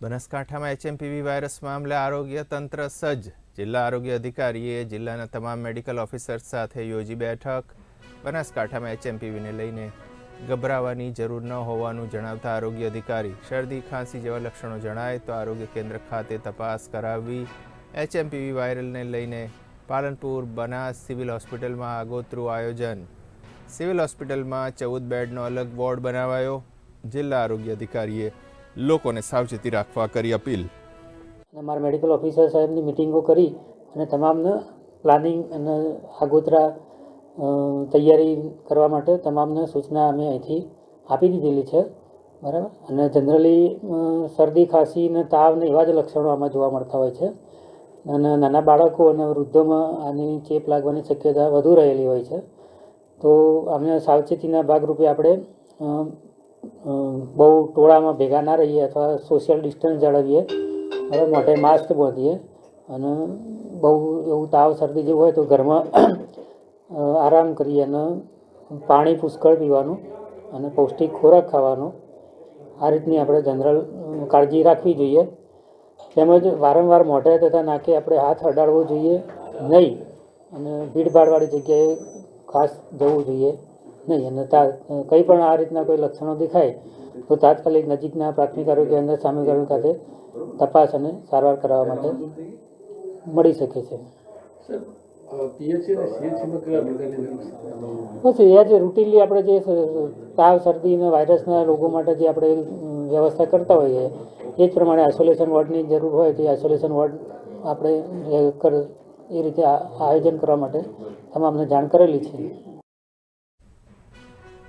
બનાસકાંઠામાં HMPV virus મામલે આરોગ્ય તંત્ર સજ્જ. જિલ્લા આરોગ્ય અધિકારીએ જિલ્લાના તમામ મેડિકલ ઓફિસર્સ સાથે યોજી બેઠક. બનાસકાંઠામાં એચએમપીવીને લઈને ગભરાવાની જરૂર ન હોવાનું જણાવતા આરોગ્ય અધિકારી શરદી, ખાંસી જેવા લક્ષણો જણાય તો આરોગ્ય કેન્દ્ર ખાતે તપાસ કરાવવી. એચએમપીવી વાયરલને લઈને પાલનપુર બનાસ સિવિલ હોસ્પિટલમાં આગોતરું આયોજન. સિવિલ હોસ્પિટલમાં ચૌદ બેડનો અલગ વોર્ડ બનાવાયો. જિલ્લા આરોગ્ય અધિકારીએ લોકોને સાવચેતી રાખવા કરી અપીલ. અને મારા મેડિકલ ઓફિસર સાહેબની મિટિંગો કરી અને તમામને પ્લાનિંગ અને આગોતરા તૈયારી કરવા માટે તમામને સૂચના અમે અહીંથી આપી દીધેલી છે. બરાબર? અને જનરલી શરદી, ખાંસી અને તાવ ને એવા જ લક્ષણો આમાં જોવા મળતા હોય છે. અને નાના બાળકો અને વૃદ્ધોમાં આની ચેપ લાગવાની શક્યતા વધુ રહેલી હોય છે. તો અમે સાવચેતીના ભાગરૂપે આપણે બહુ ટોળામાં ભેગા ના રહીએ અથવા સોશિયલ ડિસ્ટન્સ જાળવીએ. હવે મોઢે માસ્ક બાંધીએ અને બહુ એવું તાવ શરદી જેવું હોય તો ઘરમાં આરામ કરીએ અને પાણી પુષ્કળ પીવાનું અને પૌષ્ટિક ખોરાક ખાવાનો. આ રીતની આપણે જનરલ કાળજી રાખવી જોઈએ. તેમજ વારંવાર મોઢે તથા નાકે આપણે હાથ અડાડવો જોઈએ નહીં અને ભીડભાડવાળી જગ્યાએ ખાસ જવું જોઈએ. નહીં અને તા કંઈ પણ આ રીતના કોઈ લક્ષણો દેખાય તો તાત્કાલિક નજીકના પ્રાથમિક આરોગ્ય કેન્દ્ર સામૂહિક આરોગ્ય ખાતે તપાસ અને સારવાર કરાવવા માટે મળી શકે છે. બસ એ જ રૂટીનલી આપણે જે તાવ શરદી અને વાયરસના રોગો માટે જે આપણે વ્યવસ્થા કરતા હોઈએ એ જ પ્રમાણે આઇસોલેશન વોર્ડની જરૂર હોય તો આઇસોલેશન વોર્ડ આપણે એ રીતે આ- આયોજન કરવા માટે તમામને જાણ કરેલી છે.